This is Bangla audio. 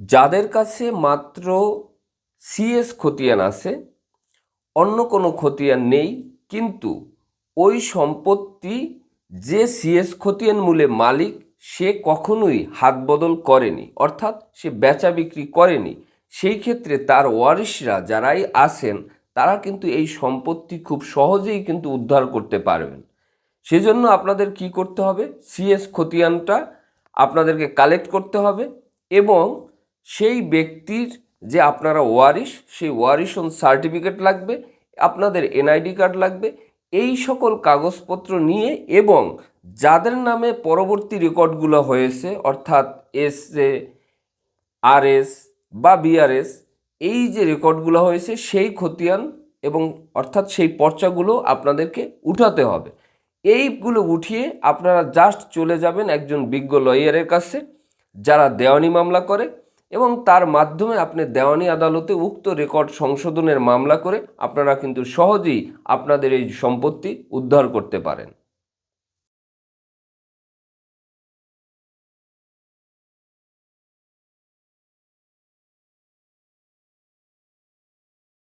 যাদের কাছে মাত্র সিএস খতিয়ান আছে, অন্য কোনো খতিয়ান নেই, কিন্তু ওই সম্পত্তি যে সিএস খতিয়ান মূলে মালিক, সে কখনোই হাত বদল করেনি, অর্থাৎ সে বেচা বিক্রি করেনি। সেই ক্ষেত্রে তার ওয়ারিশরা যারাই আছেন, তারা কিন্তু এই সম্পত্তি খুব সহজেই কিন্তু উদ্ধার করতে পারবেন। সেজন্য আপনাদের কি করতে হবে? সিএস খতিয়ানটা আপনাদেরকে কালেক্ট করতে হবে এবং সেই ব্যক্তির যে আপনারা ওয়ারিশ, সেই ওয়ারিশন সার্টিফিকেট লাগবে, আপনাদের এনআইডি কার্ড লাগবে, এই সকল কাগজপত্র নিয়ে এবং যাদের নামে পরবর্তী রেকর্ডগুলো হয়েছে, অর্থাৎ এস এ আরএস বা বিআরএস এই যে রেকর্ডগুলো হয়েছে, সেই খতিয়ান এবং অর্থাৎ সেই পর্চাগুলো আপনাদেরকে উঠাতে হবে। এইগুলো উঠিয়ে আপনারা জাস্ট চলে যাবেন একজন বিজ্ঞ লয়ারের কাছে, যারা দেওয়ানি মামলা করে এবং তার মাধ্যমে আপনি দেওয়ানি আদালতে উক্ত রেকর্ড সংশোধনের মামলা করে আপনারা কিন্তু সহজেই আপনাদের এই সম্পত্তি উদ্ধার করতে পারেন।